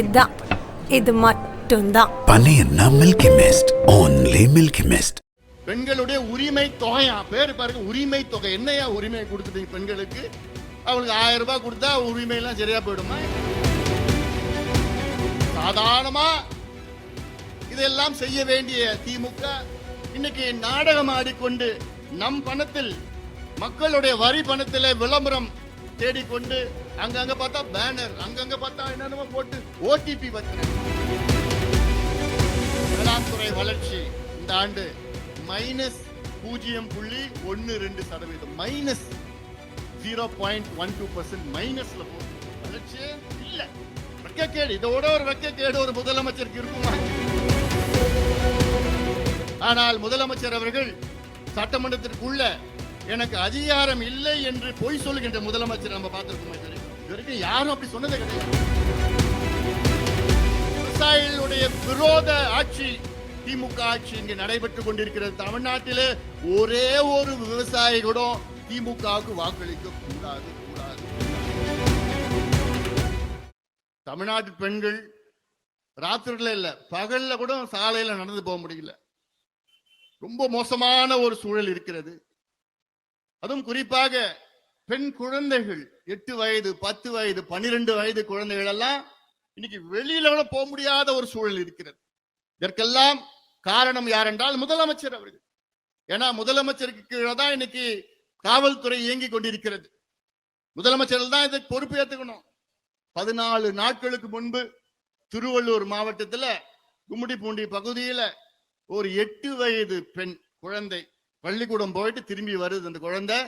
இதான் இது மட்டும்தான். பன்னீர்னா Milky Mist only Milky Mist பெண்களுடைய உரிமை தொகையா? பேர் பாருங்க உரிமை தொகை. என்னையா உரிமை கொடுத்துட்டீங்க பெண்களுக்கு? அவங்களுக்கு ஆயிரம் ரூபாய் கொடுத்தா உரிமை எல்லாம் சரியா போயிடுமா? சாதாரணமா இதெல்லாம் செய்ய வேண்டிய திமுக இன்னைக்கு நாடகம் ஆடிக்கொண்டு நம் பணத்தில் மக்களுடைய வரி பணத்தில் விளம்பரம் தேடிக்கொண்டு அங்கங்க பார்த்தா பேனர் அங்கங்க பார்த்தா என்னென்னமோ போட்டு ஓடிபி வைக்கிறேன் வேளாண் துறை வளர்ச்சி இந்த ஆண்டு மைனஸ் பூஜ்ஜியம் புள்ளி ஒன்னு ரெண்டு சதவீதம். Minus zero point one two percent மைனஸ்ல போகும் வளர்ச்சியே இல்ல. வெக்கக்கேடு இதோட ஒரு வெக்கக்கேடு ஒரு முதலமைச்சருக்கு இருக்குமா? ஆனால் முதலமைச்சர் அவர்கள் சட்டமன்றத்திற்குள்ள எனக்கு அதிகாரம் இல்லை என்று பொய் சொல்லுகின்ற முதலமைச்சர் நம்ம பார்த்துருக்கோமே தெரியும் இது வரைக்கும் யாரும் அப்படி சொன்னதே கிடையாது. விவசாயிகளுடைய விரோத ஆட்சி திமுக ஆட்சி இங்கு நடைபெற்றுக் கொண்டிருக்கிறது. தமிழ்நாட்டிலே ஒரே ஒரு விவசாயி கூட திமுகவுக்கு வாக்களிக்க கூடாது கூடாது. தமிழ்நாட்டு பெண்கள் ராத்திரில இல்ல பகல்ல கூட சாலையில நடந்து போக முடியல. ரொம்ப மோசமான ஒரு சூழல் இருக்கிறது. அதுவும் குறிப்பாக பெண் குழந்தைகள் எட்டு வயது பத்து வயது பன்னிரெண்டு வயது குழந்தைகள் எல்லாம் இன்னைக்கு வெளியில கூட போக முடியாத ஒரு சூழல் இருக்கிறது. இதற்கெல்லாம் காரணம் யார் என்றால் முதலமைச்சர் அவர்கள். ஏன்னா முதலமைச்சருக்கு கீழே தான் இன்னைக்கு காவல்துறை இயங்கி கொண்டிருக்கிறது. முதலமைச்சர் தான் இதை பொறுப்பு ஏற்றுக்கணும் பதினாலு நாட்களுக்கு முன்பு திருவள்ளூர் மாவட்டத்தில் கும்மிடிப்பூண்டி பகுதியில் ஒரு எட்டு வயது பெண் குழந்தை பள்ளிக்கூடம் போயிட்டு திரும்பி வருது. அந்த குழந்தை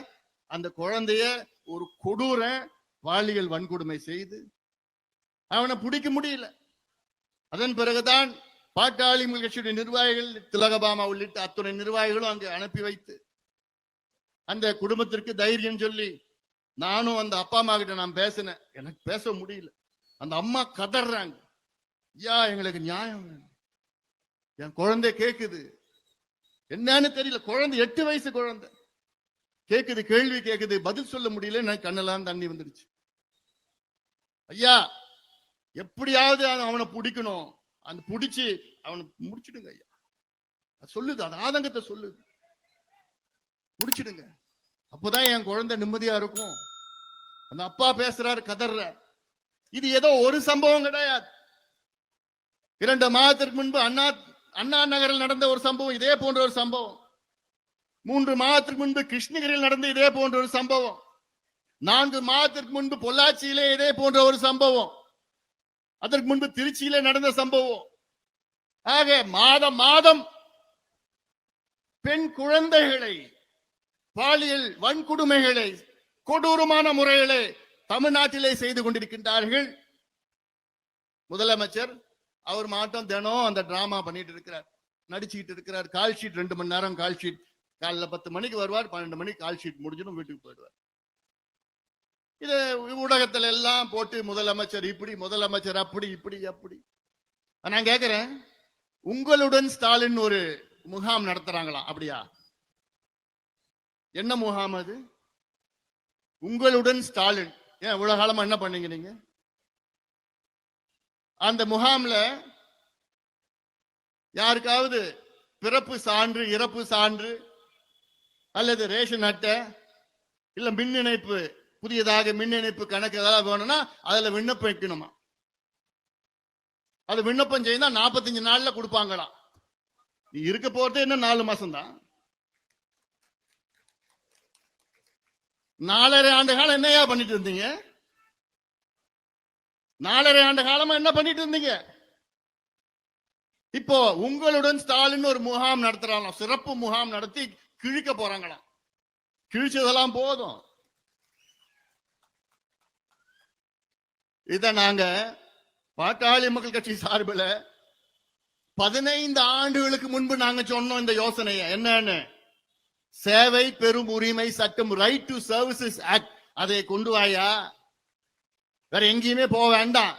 அந்த குழந்தைய ஒரு கொடூர பாலியல் வன்கொடுமை செய்து அவனை பிடிக்க முடியல. அதன் பிறகுதான் பாட்டாளி கட்சியுடைய நிர்வாகிகள் திலகபாமா உள்ளிட்ட அத்துணை நிர்வாகிகளும் அங்கு அனுப்பி வைத்து அந்த குடும்பத்திற்கு தைரியம் சொல்லி நானும் அந்த அப்பா அம்மா கிட்ட நான் பேசினேன். எனக்கு பேச முடியல. அந்த அம்மா கதறாங்க. ஐயா எங்களுக்கு நியாயம் வேணும். என் குழந்தை கேக்குது. என்னன்னு தெரியல. குழந்தை எட்டு வயசு குழந்தை. கேக்குது கேள்வி கேக்குது பதில் சொல்ல முடியல நான் கண்ணெல்லாம் தண்ணி வந்துடுச்சு. ஐயா எப்படியாவது அவன் அவனை பிடிக்கணும். அந்த பிடிச்சி அவனை முடிச்சிடுங்க ஐயா. அது சொல்லுது அது ஆதங்கத்தை சொல்லுது. முடிச்சிடுங்க. அப்போதான் என் குழந்தை நிம்மதியா இருக்கும். அந்த அப்பா பேசுறாரு கதர்ற இது ஏதோ ஒரு சம்பவம் கிடையாது. இரண்டு மாதத்திற்கு முன்பு அண்ணா அண்ணா நகரில் நடந்த ஒரு சம்பவம் இதே போன்ற ஒரு சம்பவம். மூன்று மாதத்திற்கு முன்பு கிருஷ்ணகிரியில் நடந்த இதே போன்ற ஒரு சம்பவம். நான்கு மாதத்திற்கு முன்பு பொள்ளாச்சியிலே இதே போன்ற ஒரு சம்பவம். அதற்கு முன்பு திருச்சியிலே நடந்த சம்பவம். ஆக மாதம் மாதம் பெண் குழந்தைகளை பாலியல் வன்கொடுமைகளை கொடூரமான முறையிலே தமிழ்நாட்டிலே செய்து கொண்டிருக்கின்றார்கள். முதலமைச்சர் அவர் மாட்டம் தினம் அந்த டிராமா பண்ணிட்டு இருக்கிறார். நடிச்சுக்கிட்டு இருக்கிறார். கால் ஷீட் ரெண்டு மணி நேரம் கால் ஷீட் காலைல பத்து மணிக்கு வருவார் பன்னெண்டு மணிக்கு கால் ஷீட் முடிஞ்சிடும் வீட்டுக்கு போயிடுவார். இது ஊடகத்துல எல்லாம் போட்டு முதலமைச்சர் இப்படி முதலமைச்சர் அப்படி இப்படி அப்படி. நான் கேக்குறேன் உங்களுடன் ஸ்டாலின் ஒரு முகாம் நடத்துறாங்களா? அப்படியா? என்ன முகாம் அது? உங்களுடன் ஸ்டாலின். ஏன் இவ்வளவு காலமா என்ன பண்ணீங்க நீங்க? அந்த முகாம்ல யாருக்காவது பிறப்பு சான்று இறப்பு சான்று அல்லது ரேஷன் அட்டை இல்ல மின் இணைப்பு புதியதாக மின் இணைப்பு கணக்கு ஏதாவது வேணும்னா அதுல விண்ணப்பம் வைக்கணுமா? அது விண்ணப்பம் செய்தா நாற்பத்தஞ்சு நாள்ல கொடுப்பாங்களாம் நீ இருக்க போறது இன்னும் நாலு மாசம் தான் நாலரை ஆண்டு காலம் என்னையா பண்ணிட்டு இருந்தீங்க? நாலரை ஆண்டு காலமா என்ன பண்ணிட்டு இருந்தீங்க? இப்போ உங்களுடன் ஸ்டாலின் ஒரு முகாம் நடத்துறாங்களாம். சிறப்பு முகாம் நடத்தி கிழிக்க போறாங்களாம். கிழிச்சதெல்லாம் போதும். இத நாங்க பாட்டாளி மக்கள் கட்சி சார்பில் பதினைந்து ஆண்டுகளுக்கு முன்பு நாங்க சொன்னோம் இந்த யோசனையை. என்னன்னு? சேவை பெரும் உரிமை சட்டம் ரைட் டு சர்வீசஸ் ஆக்ட் அதை கொண்டு வாயா? வேற எங்கேயுமே போக வேண்டாம்.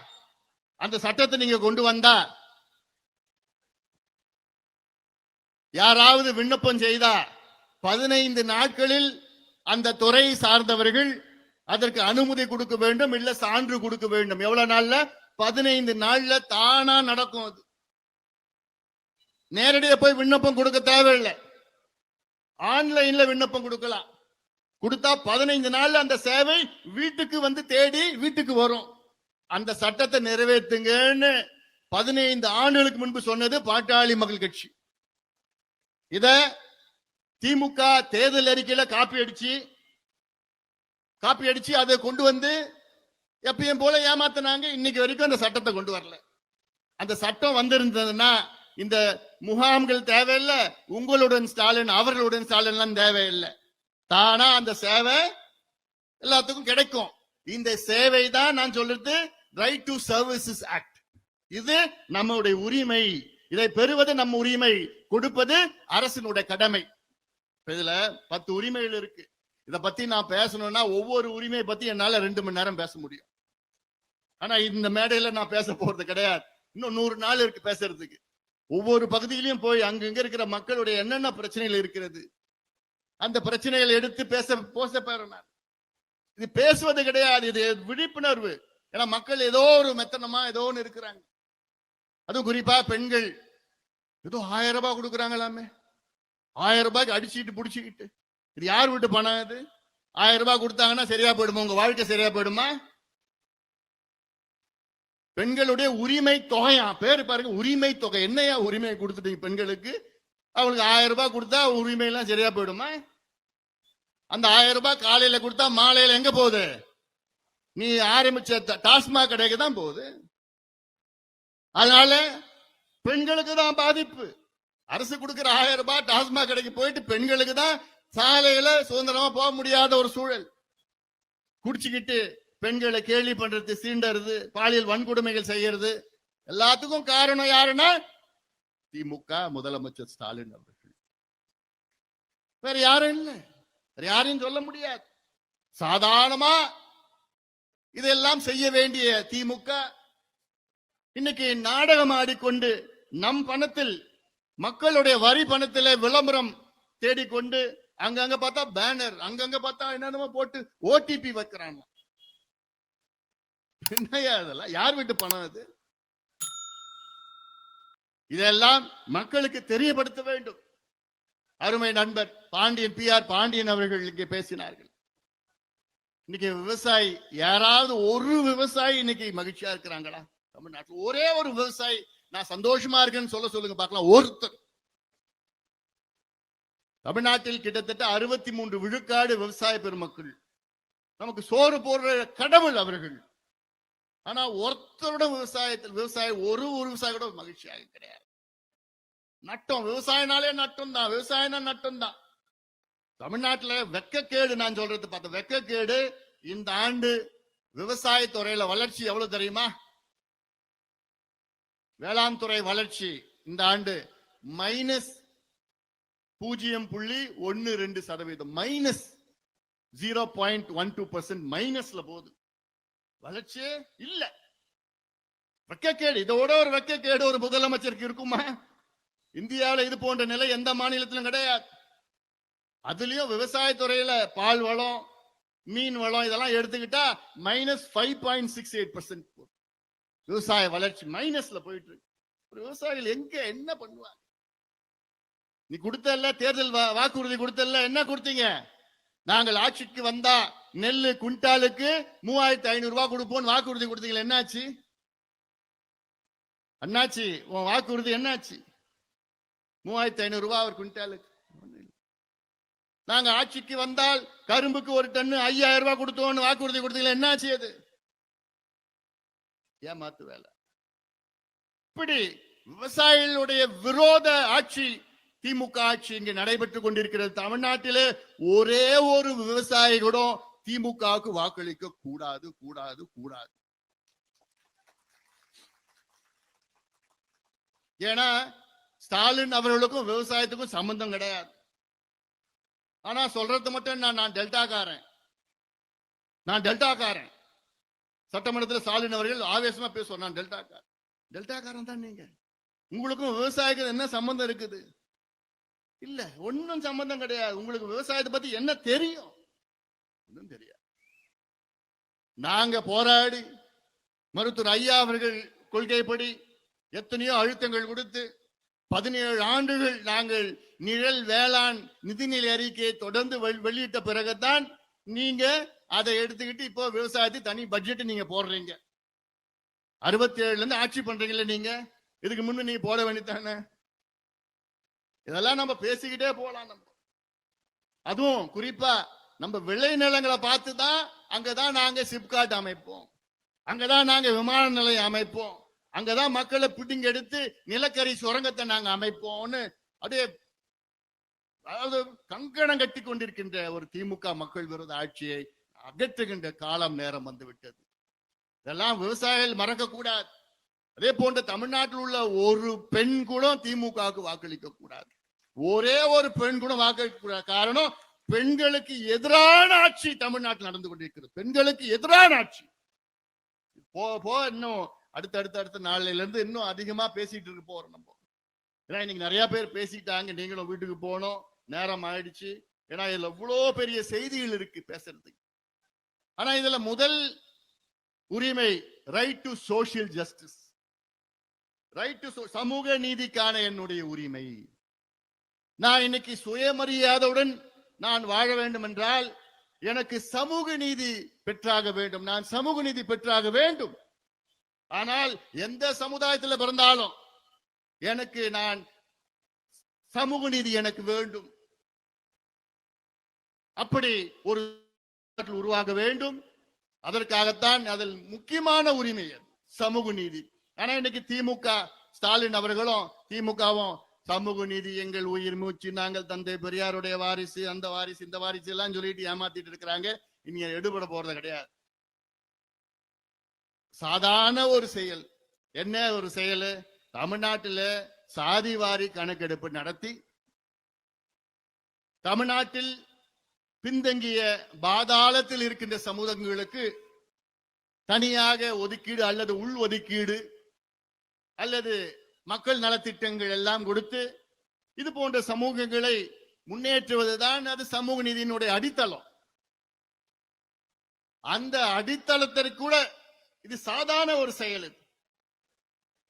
அந்த சட்டத்தை நீங்க கொண்டு வந்தா யாராவது விண்ணப்பம் செய்தா பதினைந்து நாட்களில் அந்த துறை சார்ந்தவர்கள் அதற்கு அனுமதி கொடுக்க வேண்டும் இல்ல சான்று கொடுக்க வேண்டும். எவ்வளவு நாள்ல? பதினைந்து நாள்ல தானா நடக்கும் அது. நேரடியா போய் விண்ணப்பம் கொடுக்க தேவையில்லை. ஆன்லைன்ல விண்ணப்பம் கொடுக்கலாம். கொடுத்தா பதினைந்து நாள்ல அந்த சேவை வீட்டுக்கு வந்து தேடி வீட்டுக்கு வரும். அந்த சட்டத்தை நிறைவேற்றுங்கன்னு பதினைந்து ஆண்டுகளுக்கு முன்பு சொன்னது பாட்டாளி மக்கள் கட்சி. இத திமுக தேர்தல் அறிக்கையில காப்பி அடிச்சு காப்பி அடிச்சு அதை கொண்டு வந்து எப்பயும் போல ஏமாத்தினாங்க. இன்னைக்கு வரைக்கும் அந்த சட்டத்தை கொண்டு வரல. அந்த சட்டம் வந்திருந்ததுன்னா இந்த முகாம்கள் தேவையில்லை உங்களுடன் ஸ்டாலின் அவர்களுடன் ஸ்டாலின் தேவையில்லை. தானா அந்த சேவை எல்லாத்துக்கும் கிடைக்கும். இந்த சேவை தான் நான் சொல்றது ரைட் டு சர்வீசஸ் ஆக்ட் இது நம்முடைய உரிமை. இதை பெறுவது நம்ம உரிமை. கொடுப்பது அரசினுடைய கடமை. இதுல பத்து உரிமைகள் இருக்கு. இத பத்தி நான் பேசணும்னா ஒவ்வொரு உரிமையை பத்தி என்னால ரெண்டு மணி நேரம் பேச முடியும். ஆனா இந்த மேடையில நான் பேச போறது கிடையாது. இன்னும் நூறு நாள் இருக்கு பேசுறதுக்கு. ஒவ்வொரு பகுதியிலையும் போய் அங்கங்க இருக்கிற மக்களுடைய என்னென்ன பிரச்சனைகள் இருக்கிறது? அந்த பிரச்சனைகளை எடுத்து பேச போச போறேன் இது பேசுவது கிடையாது இது விழிப்புணர்வு. ஏன்னா மக்கள் ஏதோ ஒரு மெத்தனமா ஏதோ ஒன்று இருக்கிறாங்க. அதுவும் குறிப்பா பெண்கள். ஏதோ ஆயிரம் ரூபாய் கொடுக்குறாங்களாமே. ஆயிரம் ரூபாய்க்கு அடிச்சுட்டு பிடிச்சிக்கிட்டு. இது யார் வீட்டு பணம் இது ஆயிரம் ரூபாய் கொடுத்தாங்கன்னா சரியா போயிடுமா? உங்க வாழ்க்கை சரியா போயிடுமா? பெண்களுடைய உரிமை தொகையா? பேரு பாருங்க உரிமை தொகை. என்னையா உரிமை கொடுத்துட்டீங்க பெண்களுக்கு? அவங்களுக்கு ஆயிரம் ரூபாய் கொடுத்தா உரிமையெல்லாம் சரியா போயிடுமா? அந்த ஆயிரம் ரூபாய் காலையில கொடுத்தா மாலையில எங்க போகுது? நீ ஆரம்பிச்ச டாஸ்மாக் கடைக்கு தான் போகுது. அதனால பெண்களுக்கு தான் பாதிப்பு. அரசு கொடுக்கிற ஆயிரம் ரூபாய் டாஸ்மாக் கடைக்கு போயிட்டு பெண்களுக்கு தான் சாலையில சுதந்திரமா போக முடியாத ஒரு சூழல். குடிச்சுக்கிட்டு பெண்களை கேலி பண்றது சீண்டறது பாலியல் வன்கொடுமைகள் செய்யறது எல்லாத்துக்கும் காரணம் யாருன்னா திமுக முதலமைச்சர் ஸ்டாலின் அவர்கள். வேற யாரும் இல்லை. வேற யாரையும் சொல்ல முடியாது. சாதாரணமா இதெல்லாம் செய்ய வேண்டிய திமுக இன்னைக்கு நாடகம் ஆடிக்கொண்டு நம் பணத்தில் மக்களுடைய வரி பணத்திலே விளம்பரம் தேடிக்கொண்டு அங்கங்க பார்த்தா பேனர் அங்கங்க பார்த்தா என்னென்னமோ போட்டு ஓடிபி வைக்கிறாங்க. என்னையா இதெல்லாம்? யார் வீட்டு பணம் அது? இதெல்லாம் மக்களுக்கு தெரியப்படுத்த வேண்டும். அருமை நண்பர் பாண்டியன் பி ஆர் பாண்டியன் அவர்கள் இங்கே பேசினார்கள். இன்னைக்கு விவசாயி யாராவது ஒரு விவசாயி இன்னைக்கு மகிழ்ச்சியா இருக்கிறாங்களா? தமிழ்நாட்டில் ஒரே ஒரு விவசாயி. நான் சந்தோஷமா இருக்கேன்னு சொல்ல சொல்லுங்க பார்க்கலாம். ஒருத்தர். தமிழ்நாட்டில் கிட்டத்தட்ட அறுபத்தி மூன்று விழுக்காடு விவசாய பெருமக்கள். நமக்கு சோறு போடுற கடவுள் அவர்கள். ஆனா ஒருத்தரோட விவசாயத்தில் விவசாயி ஒரு ஒரு விவசாயி கூட மகிழ்ச்சியாக கிடையாது. நட்டம் விவசாயினாலே நட்டம் தான். விவசாயம்னா நட்டம் தான். தமிழ்நாட்டுல வெக்கக்கேடு நான் சொல்றது பார்த்த வெக்கக்கேடு இந்த ஆண்டு விவசாயத்துறையில வளர்ச்சி எவ்வளவு தெரியுமா? வேளாண் துறை வளர்ச்சி இந்த ஆண்டு மைனஸ் பூஜ்ஜியம் புள்ளி ஒன்னு ரெண்டு சதவீதம். Minus zero point one two percent மைனஸ்ல போகுது. வளர்ச்சியே இல்ல. வெக்கக்கேடு இதோட ஒரு வெக்கக்கேடு ஒரு முதலமைச்சருக்கு இருக்குமா? இந்தியாவில் இது போன்ற நிலை எந்த மாநிலத்திலும் கிடையாது. அதுலயும் விவசாயத்துறையில பால் வளம் மீன் வளம் இதெல்லாம் எடுத்துக்கிட்டா minus five point six eight percent விவசாய வளர்ச்சி மைனஸ்ல போயிட்டு இருக்கு. விவசாயிகள் எங்க என்ன பண்ணுவாங்க? நீ கொடுத்தல்ல தேர்தல் வா- வாக்குறுதி கொடுத்தல்ல என்ன கொடுத்தீங்க? நாங்கள் ஆட்சிக்கு வந்தா நெல் குண்டாலுக்கு மூவாயிரத்தி ஐநூறு ரூபாய் கொடுப்போம் வாக்குறுதி கொடுத்தீங்களா என்னாச்சு? அண்ணாச்சி உன் வாக்குறுதி என்னாச்சு? மூவாயிரத்தி ஐநூறு ரூபாய் ஒரு குண்டாலுக்கு நாங்க ஆட்சிக்கு வந்தால் கரும்புக்கு ஒரு டன்னு ஐயாயிரம் ரூபாய் கொடுத்தோம்னு வாக்குறுதி கொடுத்தீங்களா என்னாச்சு அது? ஏமாத்து வேலை? இப்படி விவசாயிகளுடைய விரோத ஆட்சி திமுக ஆட்சி இங்கே நடைபெற்றுக் கொண்டிருக்கிறது. தமிழ்நாட்டிலே ஒரே ஒரு விவசாயி கூட திமுகவுக்கு வாக்களிக்க கூடாது கூடாது கூடாது. ஏன்னா ஸ்டாலின் அவர்களுக்கும் விவசாயத்துக்கும் சம்பந்தம் கிடையாது. ஆனா சொல்றது மட்டும் நான் நான் டெல்டாக்காரன். நான் டெல்டாக்காரன். சட்டமன்றத்தில் ஸ்டாலின் அவர்கள் ஆவேசமா பேசுவார் நான் டெல்டாக்காரன். டெல்டாக்காரன் தான் நீங்க. உங்களுக்கும் விவசாயிக்கு என்ன சம்பந்தம் இருக்குது? இல்ல ஒண்ணும் சம்பந்தம் கிடையாது. உங்களுக்கு விவசாயத்தை பத்தி என்ன தெரியும்? ஒன்றும் தெரியாது. நாங்க போராடி மருத்துவர் ஐயா அவர்கள் கொள்கைப்படி எத்தனையோ அழுத்தங்கள் கொடுத்து பதினேழு ஆண்டுகள் நாங்கள் நிழல் வேளாண் நிதிநிலை அறிக்கையை தொடர்ந்து வெளியிட்ட பிறகுதான் நீங்க அதை எடுத்துக்கிட்டு இப்போ விவசாயத்தை தனி பட்ஜெட் நீங்க போடுறீங்க. அறுபத்தி ஏழுல இருந்து ஆட்சி பண்றீங்கல்ல நீங்க. இதுக்கு முன்ன நீங்க போட வேண்டியதானே இதெல்லாம் நம்ம பேசிக்கிட்டே போலாம் நம்ம. அதுவும் குறிப்பா நம்ம விளை நிலங்களை பார்த்து தான் அங்கதான் நாங்க சிப்காட் அமைப்போம். அங்கதான் நாங்க விமான நிலையம் அமைப்போம். அங்கதான் மக்களை பிடிங்க எடுத்து நிலக்கரி சுரங்கத்தை நாங்க அமைப்போம்னு அப்படியே அதாவது கங்கணம் கட்டி கொண்டிருக்கின்ற ஒரு திமுக மக்கள் விரோத ஆட்சியை அகற்றுகின்ற காலம் நேரம் வந்து விட்டது இதெல்லாம் விவசாயிகள் மறக்க கூடாது அதே போன்ற தமிழ்நாட்டில் உள்ள ஒரு பெண் கூட திமுகவுக்கு வாக்களிக்க கூடாது ஒரே ஒரு பெண் கூட வாக்களிக்க கூடாது காரணம் பெண்களுக்கு எதிரான ஆட்சி தமிழ்நாட்டில் நடந்து கொண்டிருக்கிறது. பெண்களுக்கு எதிரான ஆட்சி. போ போ இன்னும் அடுத்த அடுத்த அடுத்த நாளையில இருந்து இன்னும் அதிகமா பேசிட்டு இருக்க போறோம் நம்ம. ஏன்னா இன்னைக்கு நிறைய பேர் பேசிட்டாங்க. நீங்களும் வீட்டுக்கு போகணும். நேரம் ஆயிடுச்சு. ஏன்னா இதுல இவ்வளோ பெரிய செய்திகள் இருக்கு பேசுறதுக்கு. ஆனா இதுல முதல் உரிமை right to social justice right to சமூக நீதிக்கான என்னுடைய உரிமை. நான் இன்னைக்கு சுயமரியாதையுடன் நான் வாழ வேண்டும் என்றால் எனக்கு சமூக நீதி பெற்றாக வேண்டும். நான் சமூக நீதி பெற்றாக வேண்டும். ஆனால் எந்த சமுதாயத்துல பிறந்தாலும் எனக்கு நான் சமூக நீதி எனக்கு வேண்டும். அப்படி ஒரு உருவாக வேண்டும். அதற்காகத்தான் அதில் முக்கியமான உரிமை சமூக நீதி. ஆனா இன்னைக்கு திமுக ஸ்டாலின் அவர்களும் திமுகவும் சமூக நீதி எங்கள் உயிர் மூச்சு. நாங்கள் தந்தை பெரியாருடைய வாரிசு அந்த வாரிசு இந்த வாரிசு எல்லாம் சொல்லிட்டு ஏமாத்திட்டு இருக்கிறாங்க. இனி எடுபட போறது கிடையாது. சாதாரண ஒரு செயல். என்ன ஒரு செயல்? தமிழ்நாட்டில் சாதி வாரி கணக்கெடுப்பு நடத்தி தமிழ்நாட்டில் பின்தங்கிய பாதாளத்தில் இருக்கின்ற சமூகங்களுக்கு தனியாக ஒதுக்கீடு அல்லது உள் ஒதுக்கீடு அல்லது மக்கள் நலத்திட்டங்கள் எல்லாம் கொடுத்து இது போன்ற சமூகங்களை முன்னேற்றுவதுதான் அது சமூக நீதியினுடைய அடித்தளம். அந்த அடித்தளத்திற்கு கூட இது சாதாரண ஒரு செயல் இது.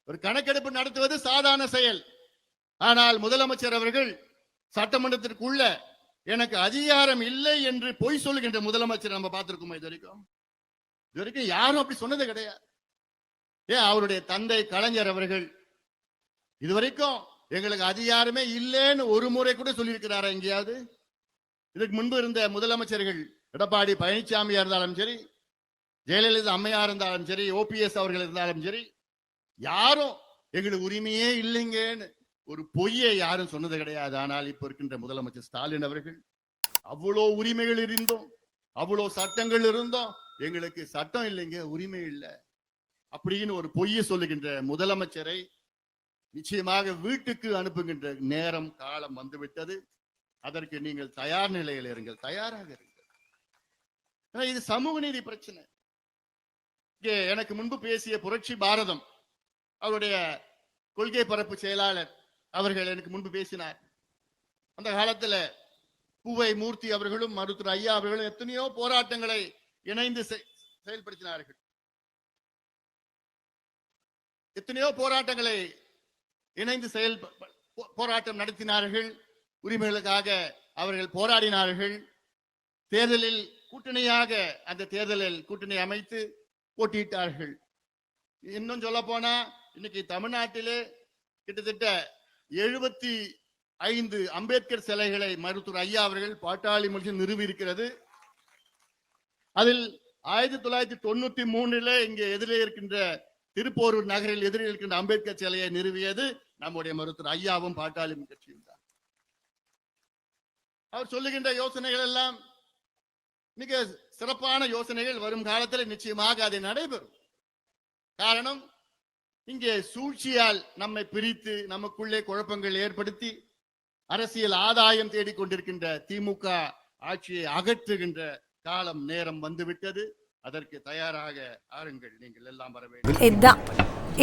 ஒரு கணக்கெடுப்பு நடத்துவது சாதாரண செயல். ஆனால் முதலமைச்சர் அவர்கள் சட்டமன்றத்திற்குள்ள எனக்கு அதிகாரம் இல்லை என்று பொய் சொல்லுகின்ற முதலமைச்சர் நம்ம பார்த்திருக்கோமா இது வரைக்கும்? இது வரைக்கும் யாரும் அப்படி சொன்னது கிடையாது. ஏன்? அவருடைய தந்தை கலைஞர் அவர்கள் இதுவரைக்கும் எங்களுக்கு அதிகாரமே இல்லைன்னு ஒரு முறை கூட சொல்லியிருக்கிறாரா எங்கேயாவது? இதுக்கு முன்பு இருந்த முதலமைச்சர்கள் எடப்பாடி பழனிசாமியா இருந்தாலும் சரி ஜெயலலிதா அம்மையா இருந்தாலும் சரி ஓபிஎஸ் அவர்கள் இருந்தாலும் சரி யாரும் எங்களுக்கு உரிமையே இல்லைங்கன்னு ஒரு பொய்யை யாரும் சொன்னது கிடையாது. ஆனால் இப்ப இருக்கின்ற முதலமைச்சர் ஸ்டாலின் அவர்கள் அவ்வளோ உரிமைகள் இருந்தும் அவ்வளோ சட்டங்கள் இருந்தும் எங்களுக்கு சட்டம் இல்லைங்க உரிமை இல்லை. அப்படின்னு ஒரு பொய்யை சொல்லுகின்ற முதலமைச்சரை நிச்சயமாக வீட்டுக்கு அனுப்புகின்ற நேரம் காலம் வந்துவிட்டது. அதற்கு நீங்கள் தயார் நிலையில் இருங்கள். தயாராக இருங்கள். இது சமூக நீதி பிரச்சனை. இங்கே எனக்கு முன்பு பேசிய புரட்சி பாரதம் அவருடைய கொள்கை பரப்பு செயலாளர் அவர்கள் எனக்கு முன்பு பேசினார். அந்த காலத்துல பூவை மூர்த்தி அவர்களும் மருத்துவர் ஐயா அவர்களும் எத்தனையோ போராட்டங்களை இணைந்து செயல்படுத்தினார்கள். எத்தனையோ போராட்டங்களை இணைந்து செயல் போ- போராட்டம் நடத்தினார்கள். உரிமைகளுக்காக அவர்கள் போராடினார்கள். தேர்தலில் கூட்டணியாக அந்த தேர்தலில் கூட்டணி அமைத்து போட்டியிட்டார்கள். இன்னும் சொல்ல போனா இன்னைக்கு தமிழ்நாட்டிலே கிட்டத்தட்ட எழுபத்தி ஐந்து அம்பேத்கர் சிலைகளை மருத்துவர் ஐயா அவர்கள் பாட்டாளி மொழி நிறுவி இருக்கிறது அதில் ஆயிரத்தி தொள்ளாயிரத்தி தொண்ணூத்தி மூணுல இங்கே எதிரே இருக்கின்ற திருப்போரூர் நகரில் எதிரில் இருக்கின்ற அம்பேத்கர் சிலையை நிறுவியது. நம்முடைய மருத்துவர் ஐயாவும் பாட்டாளி கட்சியும் தான் அவர் சொல்லுகின்ற யோசனைகள் எல்லாம் மிக சிறப்பான யோசனைகள் வரும் காலத்தில் நிச்சயமாக அது நடைபெறும். காரணம் இங்கே சூழ்ச்சியால் நம்மை பிரித்து நமக்குள்ளே குழப்பங்கள் ஏற்படுத்தி அரசியல் ஆதாயம் தேடிக்கொண்டிருக்கின்ற திமுக ஆட்சியை அகற்றுகின்ற காலம் நேரம் வந்துவிட்டது. அதற்கு தயாராக ஆருங்கள் நீங்கள் எல்லாம் வர வேண்டும். இதான்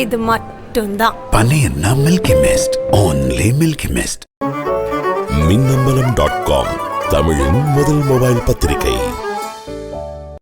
இது மட்டும்தான். பன்னீர்னா Milky Mist only Milky Mist Minnambalam dot com தமிழின் முதல் மொபைல் பத்திரிகை.